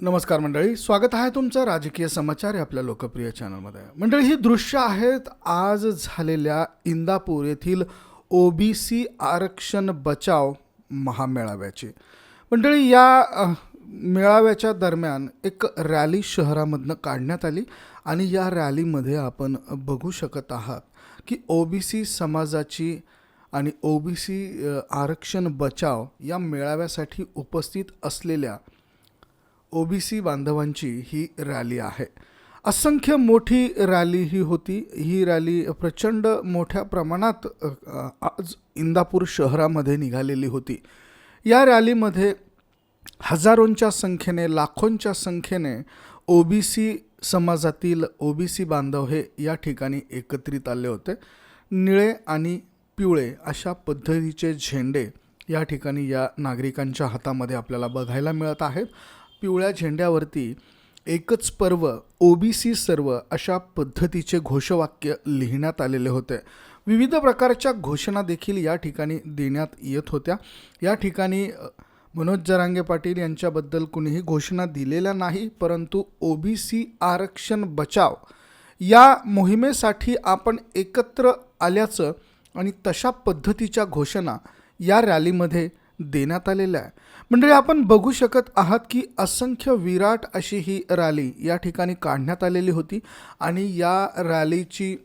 नमस्कार मंडळी स्वागत आहे तुमचं राजकीय समाचार या आपल्या लोकप्रिय चॅनलमध्ये. मंडळी ही दृश्य आहेत आज झालेल्या इंदापूर येथील ओबीसी आरक्षण बचाव महामेळाव्याची. मंडळी या मेळाव्याच्या दरम्यान एक रॅली शहरामधनं काढण्यात आली आणि या रॅलीमध्ये आपण बघू शकत आहात की ओबीसी समाजाची आणि ओबीसी आरक्षण बचाव या मेळाव्यासाठी उपस्थित असलेल्या ओबीसी बांधवांची ही रॅली आहे. असंख्य मोठी रॅली ही होती. ही रॅली प्रचंड मोठ्या प्रमाणात आज इंदापूर शहरामध्ये निघालेली होती. या रॅलीमध्ये हजारोंच्या संख्येने लाखोंच्या संख्येने ओबीसी समाजातील ओबीसी बांधव हे या ठिकाणी एकत्रित आले होते. निळे आणि पिवळे अशा पद्धतीचे झेंडे या ठिकाणी या नागरिकांच्या हातामध्ये आपल्याला बघायला मिळत आहेत. पिवळ्या झेंड्यावरती एकच पर्व ओबीसी सर्व अशा पद्धतीचे घोषवाक्य लिहिण्यात आलेले होते. विविध प्रकारच्या घोषणा देखील या ठिकाणी देण्यात येत होत्या. या ठिकाणी मनोज जरांगे पाटील यांच्याबद्दल कुणीही घोषणा दिलेल्या नाही परंतु ओबीसी आरक्षण बचाव या मोहिमेसाठी आपण एकत्र आल्याचं आणि तशा पद्धतीच्या घोषणा या रॅलीमध्ये देण्यात आलेल्या आहे. मंडळी आपण बघू शकत आहात की असंख्य विराट अशी ही रॅली या ठिकाणी काढण्यात आलेली होती आणि या रॅलीची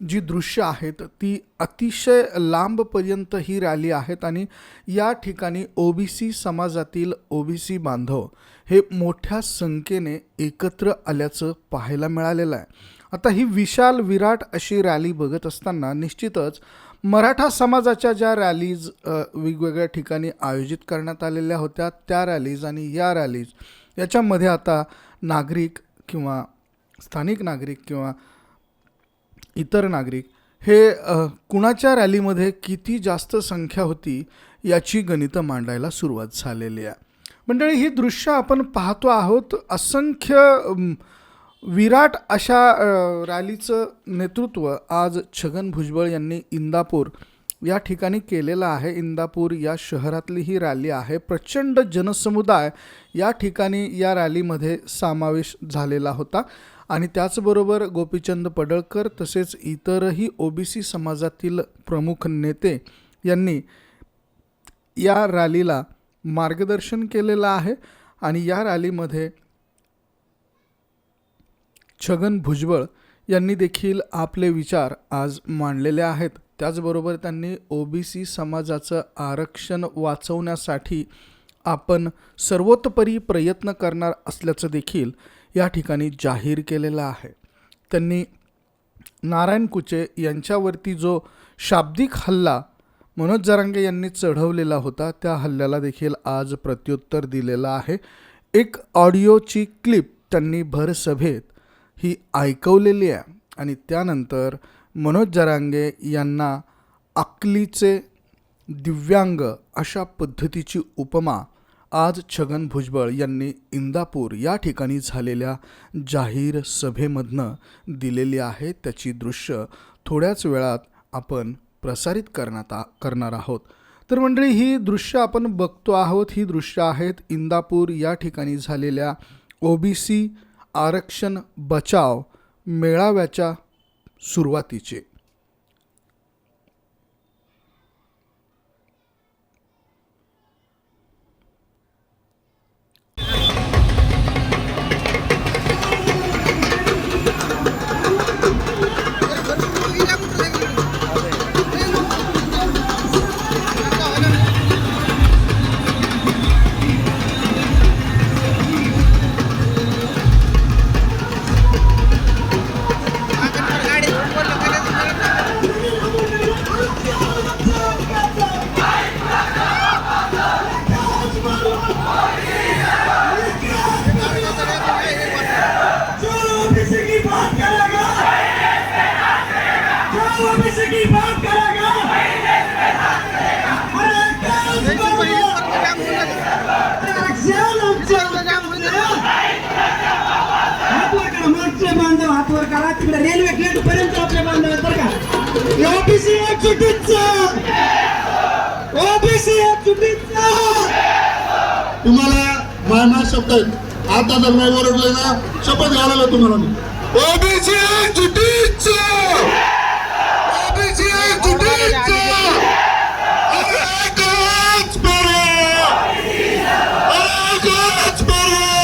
जी दृश्य आहेत ती अतिशय लांबपर्यंत ही रॅली आहेत आणि या ठिकाणी ओबीसी समाजातील ओबीसी बांधव हे मोठ्या संख्येने एकत्र आल्याचं पाहायला मिळालेलं आहे. आता ही विशाल विराट अशी रॅली बघत असताना निश्चितच मराठा समाजाच्या ज्या रॅलीज वेगवेगळ्या ठिकाणी आयोजित करण्यात आलेल्या होत्या त्या रॅलीज आणि या रॅलीज याच्यामध्ये आता नागरिक किंवा स्थानिक नागरिक किंवा इतर नागरिक हे कुणाच्या रॅलीमध्ये किती जास्त संख्या होती याची गणितं मांडायला सुरुवात झालेली आहे. मंडळी ही दृश्य आपण पाहतो आहोत असंख्य विराट अशा रॅलीचं नेतृत्व आज छगन भुजबळ यांनी इंदापूर या ठिकाणी केलेलं आहे. इंदापूर या शहरातली ही रॅली आहे. प्रचंड जनसमुदाय या ठिकाणी या रॅलीमध्ये समावेश झालेला होता. आणि त्याचबरोबर गोपीचंद पडळकर तसेच इतरही ओबीसी समाजातील प्रमुख नेते यांनी या रॅलीला मार्गदर्शन केलेलं आहे. आणि या रॅलीमध्ये छगन भुजबळ यांनी देखील आपले विचार आज मांडलेले आहेत. त्याचबरोबर त्यांनी ओबीसी समाजाचं आरक्षण वाचवण्यासाठी आपण सर्वतोपरी प्रयत्न करणार असल्याचं देखील या ठिकाणी जाहीर केलेलं आहे. त्यांनी नारायण कुचे यांच्यावरती जो शाब्दिक हल्ला मनोज जरांगे यांनी चढवलेला होता त्या हल्ल्याला देखील आज प्रत्युत्तर दिलेलं आहे. एक ऑडिओची क्लिप त्यांनी भरसभेत ही ऐकवलेली आहे. आणि त्यानंतर मनोज जरांगे यांना अकलीचे दिव्यांग अशा पद्धतीची उपमा आज छगन भुजबळ यांनी इंदापूर या ठिकाणी झालेल्या जाहीर सभेमधनं दिलेली आहे. त्याची दृश्य थोड्याच वेळात आपण प्रसारित करण्यात आ करणार आहोत. तर मंडळी ही दृश्य आपण बघतो आहोत. ही दृश्य आहेत इंदापूर या ठिकाणी झालेल्या ओबीसी आरक्षण बचाव मेळाव्याच्या सुरुवातीचे. ओबीसी तुम्हाला मारणार शब्द आता जर नाही ओरडले ना शपथ घालायला तुम्हाला मी. ओबीसी चुटीच ओबीसी चुटीच Let's!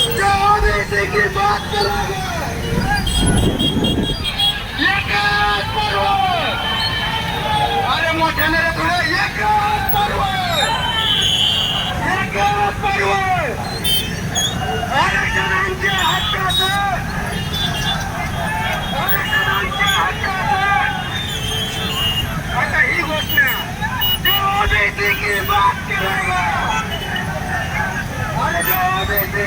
Yo, I didn't think you back to the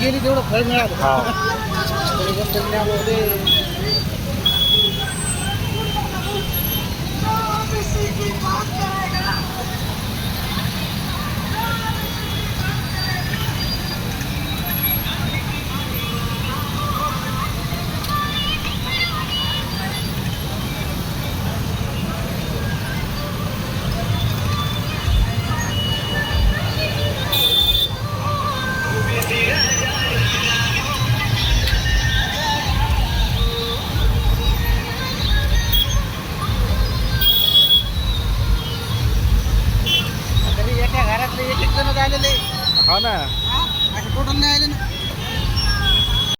गेली तेवढं फळ मिळालं.